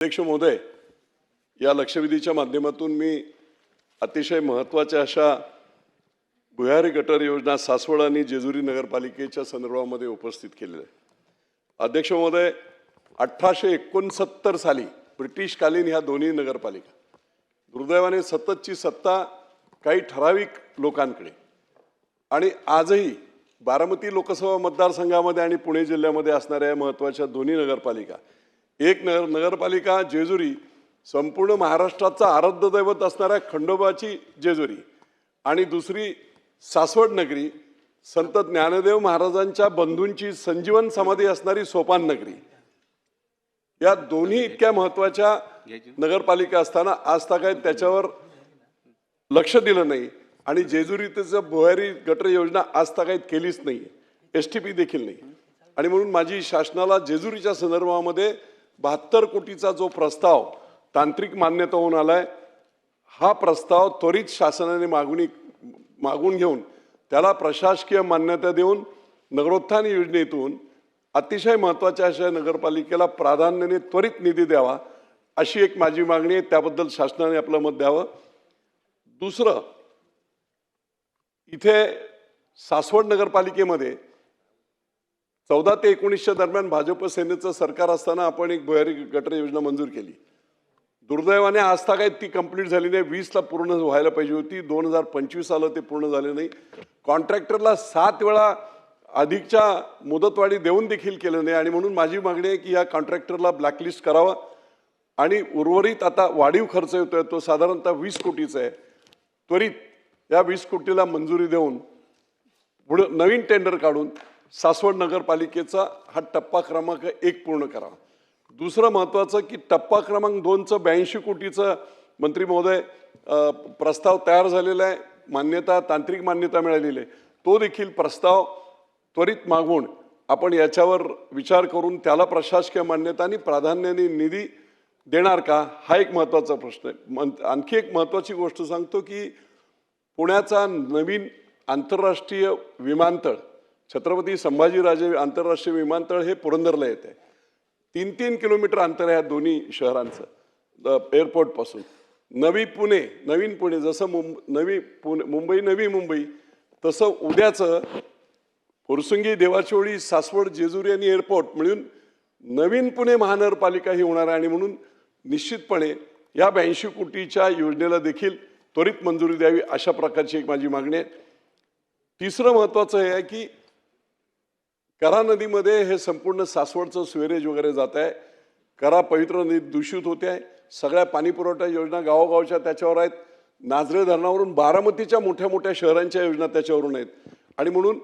अध्यक्ष महोदय या लक्षवेधीच्या माध्यमातून मी अतिशय महत्त्वाच्या अशा भुयारी गटर योजना सासवड आणि जेजुरी नगरपालिकेच्या संदर्भामध्ये उपस्थित केलेल्या आहे अध्यक्ष महोदय अठराशे एकोणसत्तर साली ब्रिटिशकालीन ह्या दोन्ही नगरपालिका दुर्दैवाने सततची सत्ता काही ठराविक लोकांकडे आणि आजही बारामती लोकसभा मतदारसंघामध्ये आणि पुणे जिल्ह्यामध्ये असणाऱ्या महत्त्वाच्या दोन्ही नगरपालिका एक नगर नगरपालिका जेजुरी संपूर्ण महाराष्ट्राचा आराध्य दैवत असणाऱ्या खंडोबाची जेजुरी. आणि दुसरी सासवड नगरी संत ज्ञानदेव महाराजांच्या बंधूंची संजीवन समाधी असणारी सोपान नगरी. या दोन्ही इतक्या महत्त्वाच्या नगरपालिका असताना आज काय त्याच्यावर लक्ष दिलं नाही. आणि जेजुरी त्याचं भुयारी गटर योजना आज तागायत केलीच नाही. एस टी पी देखील नाही. आणि म्हणून माझी शासनाला जेजुरीच्या संदर्भामध्ये बहात्तर कोटीचा जो प्रस्ताव तांत्रिक मान्यता होऊन आलाय हा प्रस्ताव त्वरित शासनाने मागणी मागून घेऊन त्याला प्रशासकीय मान्यता देऊन नगरोत्थान योजनेतून अतिशय महत्त्वाच्या अशा नगरपालिकेला प्राधान्याने त्वरित निधी द्यावा अशी एक माझी मागणी आहे. त्याबद्दल शासनाने आपलं मत द्यावं. दुसरं इथे सासवड नगरपालिकेमध्ये चौदा ते एकोणीसच्या दरम्यान भाजप सेनेचं सरकार असताना आपण एक भुयारी गटर योजना मंजूर केली. दुर्दैवाने आस्था काय ती कंप्लीट झाली नाही. वीसला पूर्ण व्हायला पाहिजे होती. दोन हजार पंचवीस आलं ते पूर्ण झाले नाही. कॉन्ट्रॅक्टरला सात वेळा अधिकच्या मुदतवाढी देऊन देखील केलं नाही. आणि म्हणून माझी मागणी आहे की या कॉन्ट्रॅक्टरला ब्लॅकलिस्ट करावा. आणि उर्वरित आता वाढीव खर्च येतोय तो साधारणतः वीस कोटीचा आहे. त्वरित या वीस कोटीला मंजुरी देऊन पुढं नवीन टेंडर काढून सासवड नगरपालिकेचा हा टप्पा क्रमांक एक पूर्ण करा. दुसरं महत्त्वाचं की टप्पा क्रमांक दोनचं ब्याऐंशी कोटीचं मंत्री महोदय प्रस्ताव तयार झालेला आहे. मान्यता तांत्रिक मान्यता मिळालेली आहे. तो देखील प्रस्ताव त्वरित मागवून आपण याच्यावर विचार करून त्याला प्रशासकीय मान्यता आणि प्राधान्याने निधी देणार का? हा एक महत्त्वाचा प्रश्न आहे. मन- आणखी एक महत्त्वाची गोष्ट सांगतो की पुण्याचा नवीन आंतरराष्ट्रीय विमानतळ छत्रपती संभाजीराजे आंतरराष्ट्रीय विमानतळ हे पुरंदरला येत. आहे तीन तीन किलोमीटर अंतर आहे या दोन्ही शहरांचं एअरपोर्टपासून. नवी पुणे नवीन पुणे जसं मुंब नवी पुणे मुंबई नवी मुंबई तसं उद्याचं फुरसुंगी देवाचोळी सासवड जेजुरी आणि एअरपोर्ट मिळून नवीन पुणे महानगरपालिका ही होणार आहे आणि म्हणून निश्चितपणे या ब्याऐंशी कोटीच्या योजनेला देखील त्वरित मंजुरी द्यावी अशा प्रकारची एक माझी मागणी आहे. तिसरं महत्त्वाचं हे आहे की करा नदीमध्ये हे संपूर्ण सासवडचं स्वेरेज वगैरे जात आहे करा पवित्र नदी दूषित होते. आहे सगळ्या पाणीपुरवठा योजना गावोगावच्या त्याच्यावर आहेत. नाझरे धरणावरून बारामतीच्या मोठ्या मोठ्या शहरांच्या योजना त्याच्यावरून आहेत. आणि म्हणून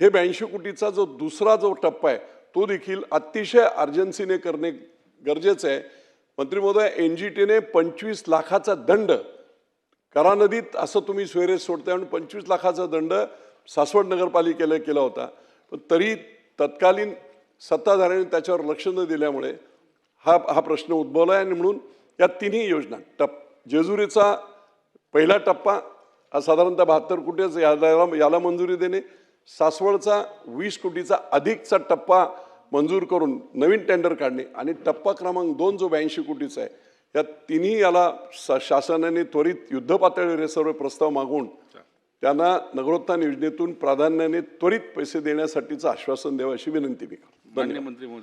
हे ब्याऐंशी कोटीचा जो दुसरा जो टप्पा आहे तो देखील अतिशय अर्जन्सीने करणे गरजेचं आहे. मंत्री महोदय एन जी टीने पंचवीस लाखाचा दंड करा नदीत असं तुम्ही स्वेरेज सोडताय म्हणून पंचवीस लाखाचा दंड सासवड नगरपालिकेला केला होता. पण तरी तत्कालीन सत्ताधाऱ्यांनी त्याच्यावर लक्ष न दिल्यामुळे हा हा प्रश्न उद्भवला आहे आणि म्हणून या तिन्ही योजना टप जेजुरीचा पहिला टप्पा साधारणतः बहात्तर कोटीच याला याला मंजुरी देणे सासवडचा वीस कोटीचा अधिकचा टप्पा मंजूर करून नवीन टेंडर काढणे आणि टप्पा क्रमांक दोन जो ब्याऐंशी कोटीचा आहे या तिन्ही याला शासनाने त्वरित युद्धपातळीवर सर्व प्रस्ताव मागवून त्यांना नगरोत्थान योजनेतून प्राधान्याने त्वरित पैसे देण्यासाठीचं आश्वासन द्यावं अशी विनंती मी करतो. धन्यवाद. मंत्री महोदय.